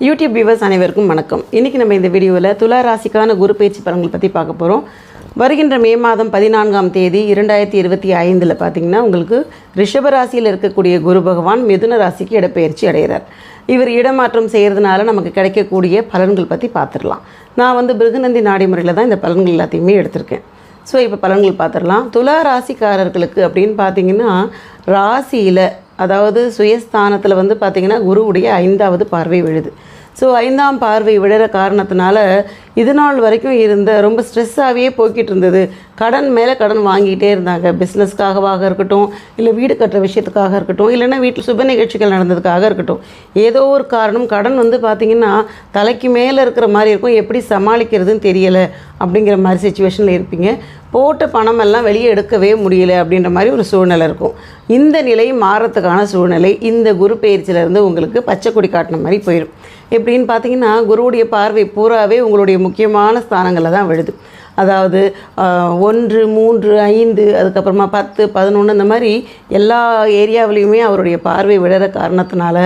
YouTube viewers அனைவருக்கும் வணக்கம். இன்றைக்கி நம்ம இந்த வீடியோவில் துலா ராசிக்கான குரு பயிற்சி பலன்கள் பற்றி பார்க்க போகிறோம் வருகின்ற மே மாதம் பதினான்காம் தேதி இரண்டாயிரத்தி இருபத்தி ஐந்தில் பார்த்தீங்கன்னா உங்களுக்கு ரிஷப ராசியில் இருக்கக்கூடிய குரு பகவான் மிதுன ராசிக்கு இடப்பெயர்ச்சி அடைகிறார். இவர் இடமாற்றம் செய்கிறதுனால நமக்கு கிடைக்கக்கூடிய பலன்கள் பற்றி பார்த்துடலாம் நான் வந்து பிருகுநந்தி நாடி முறையில் தான் இந்த பலன்கள் எல்லாத்தையுமே எடுத்திருக்கேன். ஸோ இப்போ பலன்கள் பார்த்துடலாம் துலா ராசிக்காரர்களுக்கு அப்படின்னு பார்த்தீங்கன்னா ராசியில் அதாவது சுயஸ்தானத்தில் வந்து பார்த்திங்கன்னா குருவுடைய ஐந்தாவது பார்வை விழுது. ஸோ ஐந்தாம் பார்வை விழுற காரணத்தினால இது நாள் வரைக்கும் இருந்த ரொம்ப ஸ்ட்ரெஸ்ஸாகவே போய்கிட்டு இருந்தது. கடன் மேலே கடன் வாங்கிட்டே இருந்தாங்க. பிஸ்னஸ்க்காகவாக இருக்கட்டும் இல்லை வீடு கட்டுற விஷயத்துக்காக இருக்கட்டும் இல்லைன்னா வீட்டில் சுப நிகழ்ச்சிகள் நடந்ததுக்காக இருக்கட்டும். ஏதோ ஒரு காரணம் கடன் வந்து பார்த்திங்கன்னா தலைக்கு மேலே இருக்கிற மாதிரி இருக்கும். எப்படி சமாளிக்கிறதுன்னு தெரியலை அப்படிங்கிற மாதிரி சுச்சுவேஷனில் இருப்பீங்க. போட்ட பணமெல்லாம் வெளியே எடுக்கவே முடியல அப்படின்ற மாதிரி ஒரு சூழ்நிலை இருக்கும். இந்த நிலை மாறத்துக்கான சூழ்நிலை. இந்த குரு பயிற்சியிலேருந்து உங்களுக்கு பச்சை கொடி காட்டின மாதிரி போயிடும் எப்படின்னு பார்த்தீங்கன்னா குருவுடைய பார்வை பூராவே உங்களுடைய முக்கியமான ஸ்தானங்களில் தான் விழுது. அதாவது ஒன்று மூன்று ஐந்து அதுக்கப்புறமா பத்து பதினொன்று இந்த மாதிரி எல்லா ஏரியாவிலையுமே அவருடைய பார்வை விழற காரணத்தினால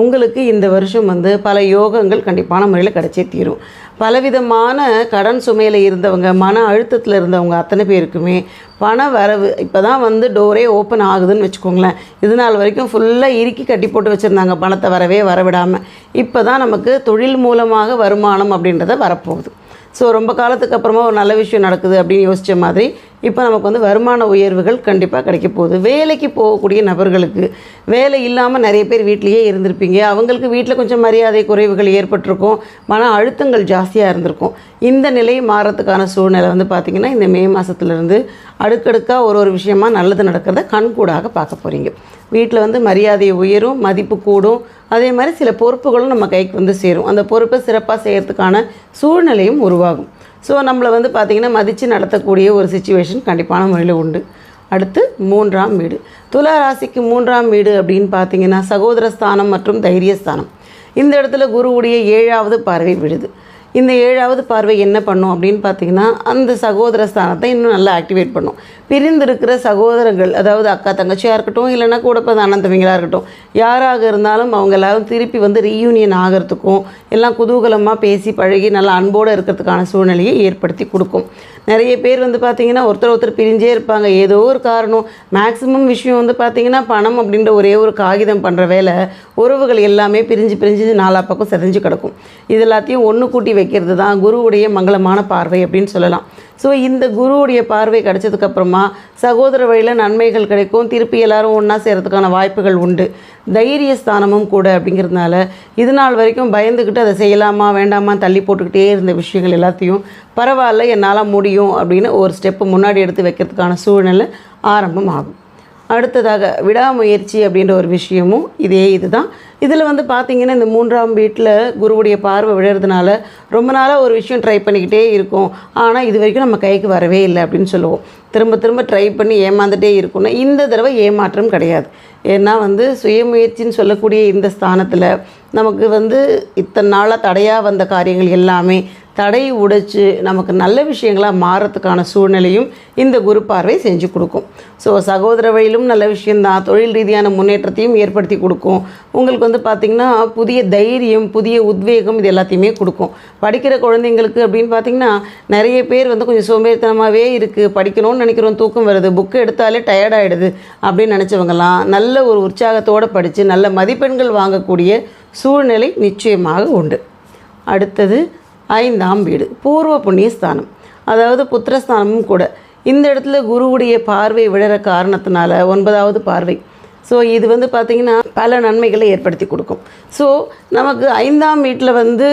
உங்களுக்கு இந்த வருஷம் வந்து பல யோகங்கள் கண்டிப்பான முறையில் கிடைச்சே தீரும். பலவிதமான கடன் சுமையில் இருந்தவங்க மன அழுத்தத்தில் இருந்தவங்க அத்தனை பேருக்குமே பண வரவு இப்போ தான் வந்து டோரே ஓப்பன் ஆகுதுன்னு வச்சுக்கோங்களேன். இது நாள் வரைக்கும் ஃபுல்லாக இறுக்கி கட்டி போட்டு வச்சுருந்தாங்க. பணத்தை வரவே வரவிடாமல் இப்போ தான் நமக்கு தொழில் மூலமாக வருமானம் அப்படின்றத வரப்போகுது. ஸோ ரொம்ப காலத்துக்கு அப்புறமா ஒரு நல்ல விஷயம் நடக்குது அப்படின்னு யோசித்த மாதிரி இப்போ நமக்கு வந்து வருமான உயர்வுகள் கண்டிப்பாக கிடைக்க போகுது. வேலைக்கு போகக்கூடிய நபர்களுக்கு வேலை இல்லாமல் நிறைய பேர் வீட்டிலேயே இருந்திருப்பீங்க. அவங்களுக்கு வீட்டில் கொஞ்சம் மரியாதை குறைவுகள் ஏற்பட்டிருக்கும். மன அழுத்தங்கள் ஜாஸ்தியாக இருந்திருக்கும். இந்த நிலை மாறத்துக்கான சூழ்நிலை வந்து பார்த்திங்கன்னா இந்த மே மாதத்துலேருந்து அடுக்கடுக்காக ஒரு ஒரு விஷயமா நல்லது நடக்கிறத கண்கூடாக பார்க்க போகிறீங்க வீட்டில் வந்து மரியாதை உயரும் மதிப்பு கூடும். அதே மாதிரி சில பொறுப்புகளும் நம்ம கைக்கு வந்து சேரும். அந்த பொறுப்பை சிறப்பாக செய்கிறதுக்கான சூழ்நிலையும் உருவாகும். ஸோ நம்மளை வந்து பார்த்திங்கன்னா மதித்து நடத்தக்கூடிய ஒரு சுச்சுவேஷன் கண்டிப்பான முறையில் உண்டு. அடுத்து மூன்றாம் வீடு. துலா ராசிக்கு மூன்றாம் வீடு அப்படின்னு பார்த்தீங்கன்னா சகோதர ஸ்தானம் மற்றும் தைரியஸ்தானம். இந்த இடத்துல குருவுடைய ஏழாவது பார்வை விழுது. இந்த ஏழாவது பார்வை என்ன பண்ணும் அப்படின்னு பார்த்தீங்கன்னா அந்த சகோதர ஸ்தானத்தை இன்னும் நல்லா ஆக்டிவேட் பண்ணும். பிரிந்திருக்கிற சகோதரங்கள் அதாவது அக்கா தங்கச்சியாக இருக்கட்டும் இல்லைனா கூட பிறந்த அண்ணன் தம்பிங்களாக இருக்கட்டும் யாராக இருந்தாலும் அவங்க எல்லாரும் திருப்பி வந்து ரீயூனியன் ஆகிறதுக்கும் எல்லாம் குதூகலமாக பேசி பழகி நல்லா அன்போடு இருக்கிறதுக்கான சூழ்நிலையை ஏற்படுத்தி கொடுக்கும். நிறைய பேர் வந்து பார்த்திங்கன்னா ஒருத்தர் ஒருத்தர் பிரிஞ்சே இருப்பாங்க. ஏதோ ஒரு காரணம். மேக்ஸிமம் விஷயம் வந்து பார்த்திங்கன்னா பணம் அப்படின்ற ஒரே ஒரு காகிதம் பண்ணுற வேலை உறவுகள் எல்லாமே பிரிஞ்சு பிரிஞ்சு நாலா பக்கம் செதஞ்சு கிடக்கும். இது எல்லாத்தையும் ஒன்று கூட்டி வைக்கிறது தான் குருவுடைய மங்களமான பார்வை அப்படின்னு சொல்லலாம். ஸோ இந்த குருவுடைய பார்வை கிடைச்சதுக்கப்புறமா சகோதர வழியில் நன்மைகள் கிடைக்கும். திருப்பி எல்லாரும் ஒன்றா செய்கிறதுக்கான வாய்ப்புகள் உண்டு. தைரிய ஸ்தானமும் கூட அப்படிங்கிறதுனால இது நாள் வரைக்கும் பயந்துக்கிட்டு அதை செய்யலாமா வேண்டாமா தள்ளி போட்டுக்கிட்டே இருந்த விஷயங்கள் எல்லாத்தையும் பரவாயில்ல என்னால் முடியும் அப்படின்னு ஒரு ஸ்டெப்பு முன்னாடி எடுத்து வைக்கிறதுக்கான சூழ்நிலை ஆரம்பம் ஆகும் அடுத்ததாக விடாமுயற்சி அப்படின்ற ஒரு விஷயமும் இதே இதுதான். இதில் வந்து பார்த்திங்கன்னா இந்த மூன்றாம் வீட்டில் குருவுடைய பார்வை விழுறதுனால ரொம்ப நாளாக ஒரு விஷயம் ட்ரை பண்ணிக்கிட்டே இருக்கும். ஆனால் இது வரைக்கும் நம்ம கைக்கு வரவே இல்லை அப்படின்னு சொல்லுவோம். திரும்ப திரும்ப ட்ரை பண்ணி ஏமாந்துட்டே இருக்கும்னா இந்த தடவை ஏமாற்றம் கிடையாது. ஏன்னா வந்து சுயமுயற்சின்னு சொல்லக்கூடிய இந்த ஸ்தானத்தில் நமக்கு வந்து இத்தனை நாளாக தடையாக வந்த காரியங்கள் எல்லாமே தடையை உடைச்சு நமக்கு நல்ல விஷயங்களாக மாறத்துக்கான சூழ்நிலையும் இந்த குரு பார்வை செஞ்சு கொடுக்கும். ஸோ சகோதர வழியிலும் நல்ல விஷயந்தான் தொழில் ரீதியான முன்னேற்றத்தையும் ஏற்படுத்தி கொடுக்கும். உங்களுக்கு வந்து பார்த்திங்கன்னா புதிய தைரியம் புதிய உத்வேகம் இது எல்லாத்தையுமே கொடுக்கும். படிக்கிற குழந்தைங்களுக்கு அப்படின்னு பார்த்திங்கன்னா நிறைய பேர் வந்து கொஞ்சம் சோம்பேறித்தனமாகவே இருக்குது படிக்கணும்னு நினைக்கிறோம் தூக்கம் வருது. புக்கு எடுத்தாலே டயர்ட் ஆகிடுது அப்படின்னு நினச்சவங்கலாம் நல்ல ஒரு உற்சாகத்தோடு படித்து நல்ல மதிப்பெண்கள் வாங்கக்கூடிய சூழ்நிலை நிச்சயமாக உண்டு. அடுத்தது ஐந்தாம் வீடு பூர்வ புண்ணியஸ்தானம். அதாவது புத்திரஸ்தானமும் கூட. இந்த இடத்துல குருவுடைய பார்வை விழற காரணத்தினால ஒன்பதாவது பார்வை. ஸோ இது வந்து பார்த்திங்கன்னா பல நன்மைகளை ஏற்படுத்தி கொடுக்கும். ஸோ நமக்கு ஐந்தாம் வீட்டில் வந்து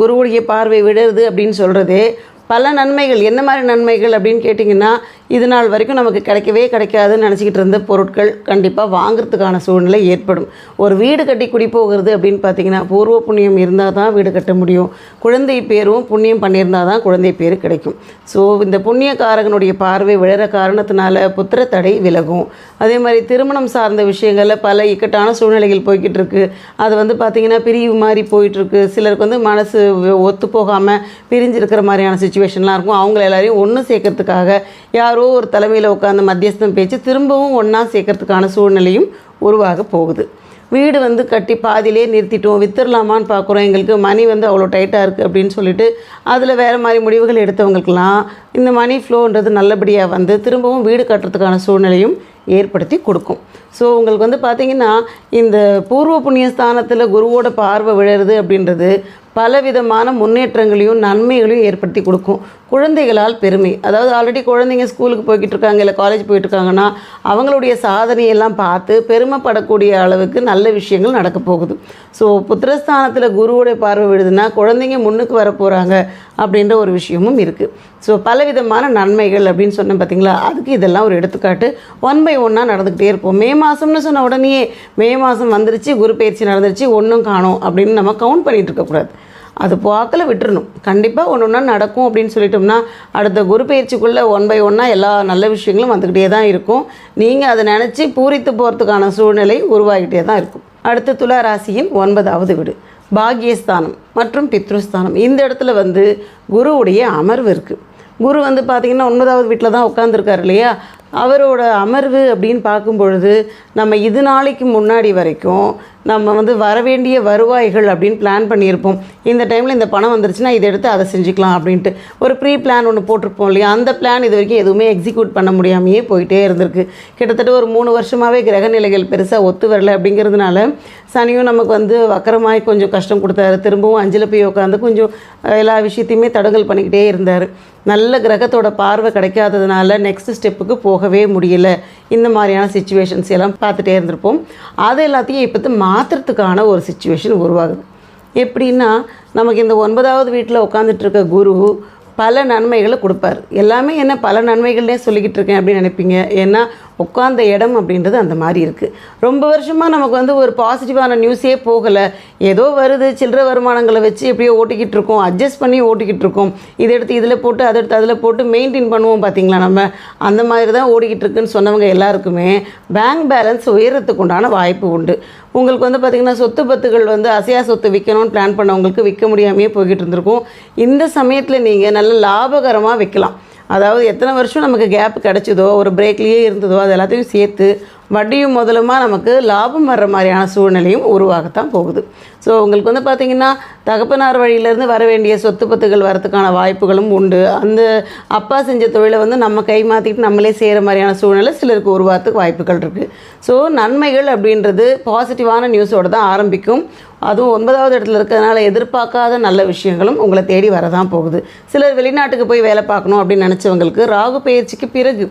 குருவுடைய பார்வை விடுறது அப்படின்னு சொல்கிறதே பல நன்மைகள் என்ன மாதிரி நன்மைகள் அப்படின்னு கேட்டிங்கன்னா இது நாள் வரைக்கும் நமக்கு கிடைக்கவே கிடைக்காதுன்னு நினச்சிக்கிட்டு இருந்த பொருட்கள் கண்டிப்பாக வாங்குறதுக்கான சூழ்நிலை ஏற்படும். ஒரு வீடு கட்டி குடி போகிறது அப்படின்னு பார்த்தீங்கன்னா பூர்வ புண்ணியம் இருந்தால் தான் வீடு கட்ட முடியும். குழந்தை பேரும் புண்ணியம் பண்ணியிருந்தால் தான் குழந்தை பேர் கிடைக்கும். ஸோ இந்த புண்ணியக்காரகனுடைய பார்வை விழற காரணத்தினால புத்திர தடை விலகும். அதே மாதிரி திருமணம் சார்ந்த விஷயங்களில் பல இக்கட்டான சூழ்நிலைகள் போய்கிட்டு இருக்குது அது வந்து பார்த்திங்கன்னா பிரிவு மாதிரி போயிட்டுருக்கு. சிலருக்கு வந்து மனசு ஒத்து போகாமல் பிரிஞ்சிருக்கிற மாதிரியான சுச்சுவேஷன்லாம் இருக்கும். அவங்கள எல்லாரையும் ஒன்று சேர்க்கறதுக்காக யாரோ ஒரு தலைமையில் உட்காந்து மத்தியஸ்தம் பேச்சு திரும்பவும் ஒன்றா சேர்க்கறதுக்கான சூழ்நிலையும் உருவாக போகுது. வீடு வந்து கட்டி பாதியிலே நிறுத்திட்டோம். வித்துடலாமான்னு பார்க்குறோம். எங்களுக்கு மணி வந்து அவ்வளோ டைட்டாக இருக்குது அப்படின்னு சொல்லிட்டு அதில் வேறு மாதிரி முடிவுகள் எடுத்தவங்களுக்கெல்லாம் இந்த மணி ஃப்ளோன்றது நல்லபடியாக வந்து திரும்பவும் வீடு கட்டுறதுக்கான சூழ்நிலையும் ஏற்படுத்தி கொடுக்கும். ஸோ உங்களுக்கு வந்து பார்த்திங்கன்னா இந்த பூர்வ புண்ணிய ஸ்தானத்தில் குருவோட பார்வை விழுறது அப்படின்றது பலவிதமான முன்னேற்றங்களையும் நன்மைகளையும் ஏற்படுத்தி கொடுக்கும். குழந்தைகளால் பெருமை. அதாவது ஆல்ரெடி குழந்தைங்க ஸ்கூலுக்கு போய்கிட்டு இருக்காங்க இல்லை காலேஜ் போயிட்டு இருக்காங்கன்னா அவங்களுடைய சாதனையெல்லாம் பார்த்து பெருமைப்படக்கூடிய அளவுக்கு நல்ல விஷயங்கள் நடக்க போகுது. ஸோ புத்திரஸ்தானத்தில் குருவோடைய பார்வை விழுதுன்னா குழந்தைங்க முன்னுக்கு வர போகிறாங்க அப்படின்ற ஒரு விஷயமும் இருக்குது ஸோ பலவிதமான நன்மைகள் அப்படின்னு சொன்னேன் பார்த்தீங்களா அதுக்கு இதெல்லாம் ஒரு எடுத்துக்காட்டு. ஒன் பை ஒன்னாக நடந்துக்கிட்டே இருப்போம். மே மாதம்னு சொன்ன உடனே மே மாதம் வந்துருச்சு குரு பயிற்சி நடந்துருச்சு ஒன்றும் காணும் அப்படின்னு நம்ம கவுண்ட் பண்ணிகிட்டு இருக்கக்கூடாது அது போக்கில் விட்டுறணும். கண்டிப்பாக ஒன்று ஒன்றா நடக்கும் அப்படின்னு சொல்லிட்டோம்னா அடுத்த குரு பயிற்சிக்குள்ளே ஒன் பை ஒன்னாக எல்லா நல்ல விஷயங்களும் வந்துக்கிட்டே தான் இருக்கும். நீங்கள் அதை நினச்சி பூரித்து போகிறதுக்கான சூழ்நிலை உருவாகிட்டே தான் இருக்கும். அடுத்து துளா ராசியின் ஒன்பதாவது வீடு. பாக்யஸ்தானம் மற்றும் பித்ருஸ்தானம். இந்த இடத்துல வந்து குருவுடைய அமர்வு இருக்குது குரு வந்து பார்த்திங்கன்னா ஒன்பதாவது வீட்டில் தான் உட்காந்துருக்காரு இல்லையா? அவரோட அமர்வு அப்படின்னு பார்க்கும் பொழுது நம்ம இது நாளைக்கு முன்னாடி வரைக்கும் நம்ம வந்து வரவேண்டிய வருவாய்கள் அப்படின்னு பிளான் பண்ணியிருப்போம். இந்த டைமில் இந்த பணம் வந்துருச்சுன்னா இதை எடுத்து அதை செஞ்சுக்கலாம் அப்படின்ட்டு. ஒரு ப்ரீ பிளான் ஒன்று போட்டிருப்போம் இல்லையா? அந்த பிளான் இது வரைக்கும் எதுவுமே எக்ஸிக்யூட் பண்ண முடியாமையே போயிட்டே இருந்திருக்கு. கிட்டத்தட்ட ஒரு மூணு வருஷமாகவே கிரக நிலைகள் பெருசாக ஒத்து வரல அப்படிங்கிறதுனால சனியும் நமக்கு வந்து வக்கரமாய் கொஞ்சம் கஷ்டம் கொடுத்தாரு. திரும்பவும் அஞ்சில் போய் உட்காந்து கொஞ்சம் எல்லா விஷயத்தையுமே தடங்கல் பண்ணிக்கிட்டே இருந்தார். நல்ல கிரகத்தோட பார்வை கிடைக்காததுனால நெக்ஸ்ட் ஸ்டெப்புக்கு போகவே முடியல. இந்த மாதிரியான சுச்சுவேஷன்ஸ் எல்லாம் பார்த்துட்டே இருந்திருப்போம். அது எல்லாத்தையும் இப்போ மாற்றுறதுக்கான ஒரு சுச்சுவேஷன் உருவாகுது. எப்படின்னா நமக்கு இந்த ஒன்பதாவது வீட்டில் உட்காந்துட்டு இருக்க குரு பல நன்மைகளை கொடுப்பார். எல்லாமே என்ன பல நன்மைகள்னே சொல்லிக்கிட்டு இருக்கேன் அப்படின்னு நினைப்பீங்க. ஏன்னா உட்காந்த இடம் அப்படின்றது அந்த மாதிரி இருக்குது ரொம்ப வருஷமாக நமக்கு வந்து ஒரு பாசிட்டிவான நியூஸே போகலை. ஏதோ வருது சில்லற வருமானங்களை வச்சு எப்படியோ ஓட்டிக்கிட்டு இருக்கோம். அட்ஜஸ்ட் பண்ணி ஓட்டிக்கிட்டு இருக்கோம். இதை எடுத்து இதில் போட்டு அதை எடுத்து அதில் போட்டு மெயின்டைன் பண்ணுவோம் பார்த்தீங்களா நம்ம? அந்த மாதிரி தான் ஓடிக்கிட்டு இருக்குன்னு சொன்னவங்க எல்லாருக்குமே பேங்க் பேலன்ஸ் உயரத்துக்கு உண்டான வாய்ப்பு உண்டு. உங்களுக்கு வந்து பார்த்திங்கன்னா சொத்து பத்துகள் வந்து அசையா சொத்து விற்கணும்னு பிளான் பண்ணவங்களுக்கு விற்க முடியாமையே போய்கிட்டு இருந்திருக்கும். இந்த சமயத்தில் நீங்கள் நல்ல லாபகரமாக விற்கலாம். அதாவது எத்தனை வருஷம் நமக்கு கேப் கிடச்சதோ ஒரு பிரேக்லேயே இருந்ததோ அது எல்லாத்தையும் சேர்த்து வட்டியும் முதலுமா நமக்கு லாபம் வர்ற மாதிரியான சூழ்நிலையும் உருவாகத்தான் போகுது. ஸோ உங்களுக்கு வந்து பார்த்திங்கன்னா தகப்பனார் வழியிலேருந்து வர வேண்டிய சொத்து பத்துகள் வரதுக்கான வாய்ப்புகளும் உண்டு. அந்த அப்பா செஞ்ச தொழிலை வந்து நம்ம கை மாற்றிட்டு நம்மளே செய்கிற மாதிரியான சூழ்நிலை சிலருக்கு உருவாகிறதுக்கு வாய்ப்புகள் இருக்குது ஸோ நன்மைகள் அப்படின்றது பாசிட்டிவான நியூஸோடு தான் ஆரம்பிக்கும். அதுவும் ஒன்பதாவது இடத்துல இருக்கிறதுனால எதிர்பார்க்காத நல்ல விஷயங்களும் உங்களை தேடி வரதான் போகுது. சிலர் வெளிநாட்டுக்கு போய் வேலை பார்க்கணும் அப்படின்னு நினச்சவங்களுக்கு ராகு பயிற்சிக்கு பிறகு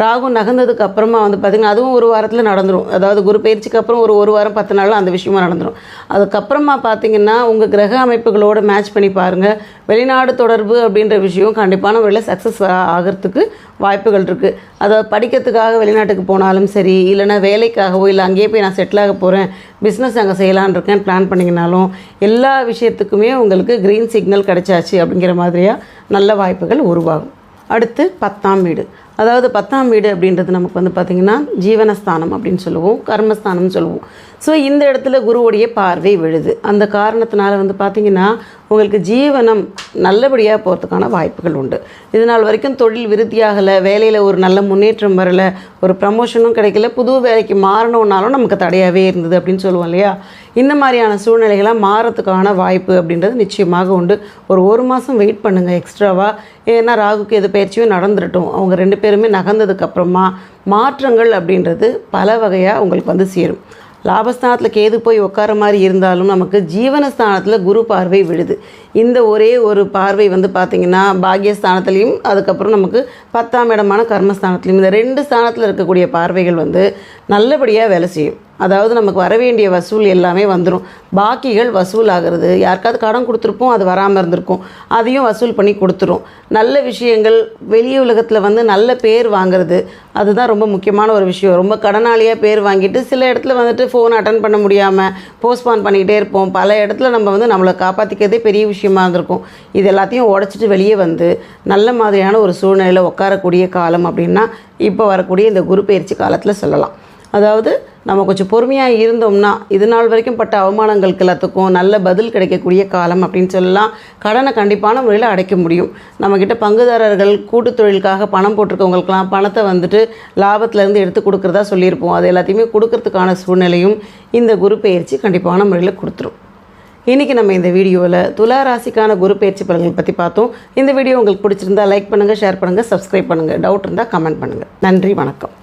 ராகு நகர்ந்ததுக்கு அப்புறமா வந்து பார்த்திங்கன்னா அதுவும் ஒரு வாரத்தில் நடந்துடும் அதாவது குரு பயிற்சிக்கு அப்புறம் ஒரு ஒரு வாரம் பத்து நாளில் அந்த விஷயமா நடந்துடும் அதுக்கப்புறமா பார்த்தீங்கன்னா உங்கள் கிரக அமைப்புகளோடு மேட்ச் பண்ணி பாருங்கள் வெளிநாடு தொடர்பு அப்படின்ற விஷயம் கண்டிப்பான முறையில் சக்ஸஸ் ஆகிறதுக்கு வாய்ப்புகள் இருக்குது அதை படிக்கிறதுக்காக வெளிநாட்டுக்கு போனாலும் சரி இல்லைன்னா வேலைக்காகவோ இல்லை அங்கேயே போய் நான் செட்டில் ஆக போகிறேன் பிஸ்னஸ் அங்கே செய்யலான்னு இருக்கேன் பிளான் பண்ணிங்கனாலும் எல்லா விஷயத்துக்குமே உங்களுக்கு க்ரீன் சிக்னல் கிடைச்சாச்சு அப்படிங்கிற மாதிரியாக நல்ல வாய்ப்புகள் உருவாகும். அடுத்து பத்தாம் வீடு. அதாவது பத்தாம் வீடு அப்படின்றது நமக்கு வந்து பார்த்திங்கன்னா ஜீவனஸ்தானம் அப்படின்னு சொல்லுவோம் கர்மஸ்தானம்னு சொல்லுவோம். ஸோ இந்த இடத்துல குருவுடைய பார்வை விழுது. அந்த காரணத்தினால வந்து பார்த்திங்கன்னா உங்களுக்கு ஜீவனம் நல்லபடியாக போகிறதுக்கான வாய்ப்புகள் உண்டு. இது நாள் வரைக்கும் தொழில் விருத்தியாகலை வேலையில் ஒரு நல்ல முன்னேற்றம் வரலை ஒரு ப்ரமோஷனும் கிடைக்கல புது வேலைக்கு மாறணுன்னாலும் நமக்கு தடையாகவே இருந்தது அப்படின்னு சொல்லுவோம் இல்லையா? இந்த மாதிரியான சூழ்நிலைகளாக மாறத்துக்கான வாய்ப்பு அப்படின்றது நிச்சயமாக உண்டு. ஒரு ஒரு மாதம் வெயிட் பண்ணுங்கள் எக்ஸ்ட்ராவாக ஏன்னா ராகுக்கு எது பயிற்சியும் நடந்துடட்டும் அவங்க ரெண்டு பேருமே நகர்ந்ததுக்கு அப்புறமா மாற்றங்கள் அப்படின்றது பல வகையாக உங்களுக்கு வந்து சேரும். லாபஸ்தானத்தில் கேது போய் உட்கார மாதிரி இருந்தாலும் நமக்கு ஜீவனஸ்தானத்தில் குரு பார்வை விழுது. இந்த ஒரே ஒரு பார்வை வந்து பார்த்திங்கன்னா பாக்யஸ்தானத்துலேயும் அதுக்கப்புறம் நமக்கு பத்தாம் இடமான கர்மஸ்தானத்துலேயும் இந்த ரெண்டு ஸ்தானத்தில் இருக்கக்கூடிய பார்வைகள் வந்து நல்லபடியாக வேலை செய்யும். அதாவது நமக்கு வர வேண்டிய வசூல் எல்லாமே வந்துடும் பாக்கிகள் வசூல் ஆகிறது யாருக்காவது கடன் கொடுத்துருப்போம் அது வராமல் இருந்திருக்கும். அதையும் வசூல் பண்ணி கொடுத்துரும். நல்ல விஷயங்கள் வெளி உலகத்தில் வந்து நல்ல பேர் வாங்குறது அதுதான் ரொம்ப முக்கியமான ஒரு விஷயம். ரொம்ப கடனாளியாக பேர் வாங்கிட்டு சில இடத்துல வந்துட்டு ஃபோன் அட்டன் பண்ண முடியாமல் போஸ்ட்பான் பண்ணிக்கிட்டே இருப்போம். பல இடத்துல நம்ம வந்து நம்மளை காப்பாற்றிக்கிறதே பெரிய விஷயமா இருந்திருக்கும். இது எல்லாத்தையும் உடச்சிட்டு வெளியே வந்து நல்ல மாதிரியான ஒரு சூழ்நிலையில் உட்காரக்கூடிய காலம் அப்படின்னா இப்போ வரக்கூடிய இந்த குரு பயிற்சி காலத்தில் சொல்லலாம். அதாவது நம்ம கொஞ்சம் பொறுமையாக இருந்தோம்னா இது நாள் வரைக்கும் பட்ட அவமானங்களுக்கு எல்லாத்துக்கும் நல்ல பதில் கிடைக்கக்கூடிய காலம் அப்படின்னு சொல்லலாம். கடனை கண்டிப்பான முறையில் அடைக்க முடியும். நம்மக்கிட்ட பங்குதாரர்கள் கூட்டுத் தொழிலுக்காக பணம் போட்டிருக்கவங்களுக்கெல்லாம் பணத்தை வந்துட்டு லாபத்திலேருந்து எடுத்து கொடுக்குறதா சொல்லியிருப்போம். அது எல்லாத்தையுமே கொடுக்கறதுக்கான சூழ்நிலையும் இந்த குரு பெயர்ச்சி கண்டிப்பான முறையில் கொடுத்துரும். இன்றைக்கி நம்ம இந்த வீடியோவில் துலா ராசிக்கான குரு பயிற்சி பலன்கள் பற்றி பார்த்தோம். இந்த வீடியோ உங்களுக்கு பிடிச்சிருந்தா லைக் பண்ணுங்கள் ஷேர் பண்ணுங்கள் சப்ஸ்கிரைப் பண்ணுங்கள் டவுட் இருந்தால் கமெண்ட் பண்ணுங்கள் நன்றி வணக்கம்.